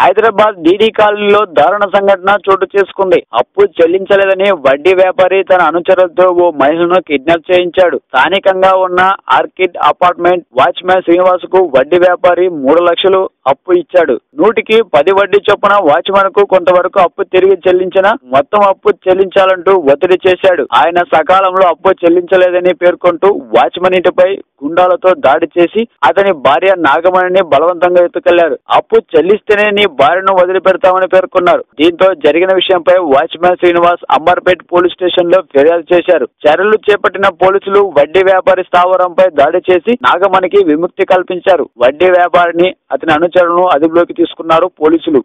Hyderabad DD కాలనీలో దారుణ సంఘటన చోటు చేసుకుంది. అప్పు చెల్లించలేదని వడ్డీ వ్యాపారి తన అనుచరులతో ఓ మహిళను కిడ్నాప్ చేయించాడు. స్థానికంగా ఉన్న ఆర్కిడ్ అపార్ట్మెంట్ వాచ్మ్యాన్ శ్రీనివాస్కు వడ్డీ వ్యాపారి మూడు లక్షలు అప్పు ఇచ్చాడు. నూటికి పది వడ్డీ చొప్పున వాచ్మెన్కు కొంతవరకు అప్పు తిరిగి చెల్లించిన మొత్తం అప్పు చెల్లించాలంటూ ఒత్తిడి చేశాడు. ఆయన సకాలంలో అప్పు చెల్లించలేదని పేర్కొంటూ వాచ్మెన్ ఇంటిపై గుండాలతో దాడి చేసి అతని భార్య నాగమణిని బలవంతంగా ఎత్తుకెళ్ళారు. అప్పు చెల్లిస్తేనే నీ భార్యను వదిలిపెడతామని పేర్కొన్నారు. దీంతో జరిగిన విషయంపై వాచ్మెన్ శ్రీనివాస్ అంబర్పేట్ పోలీస్ స్టేషన్లో ఫిర్యాదు చేశారు. చర్యలు చేపట్టిన పోలీసులు వడ్డీ వ్యాపారి స్థావరంపై దాడి చేసి నాగమణికి విముక్తి కల్పించారు. వడ్డీ వ్యాపారిని అతని అనుచరులను అదుపులోకి తీసుకున్నారు పోలీసులు.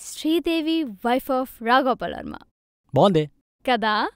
శ్రీదేవి వైఫ్ ఆఫ్ రాఘోపాల్ వర్మ బాగుందే. కదా?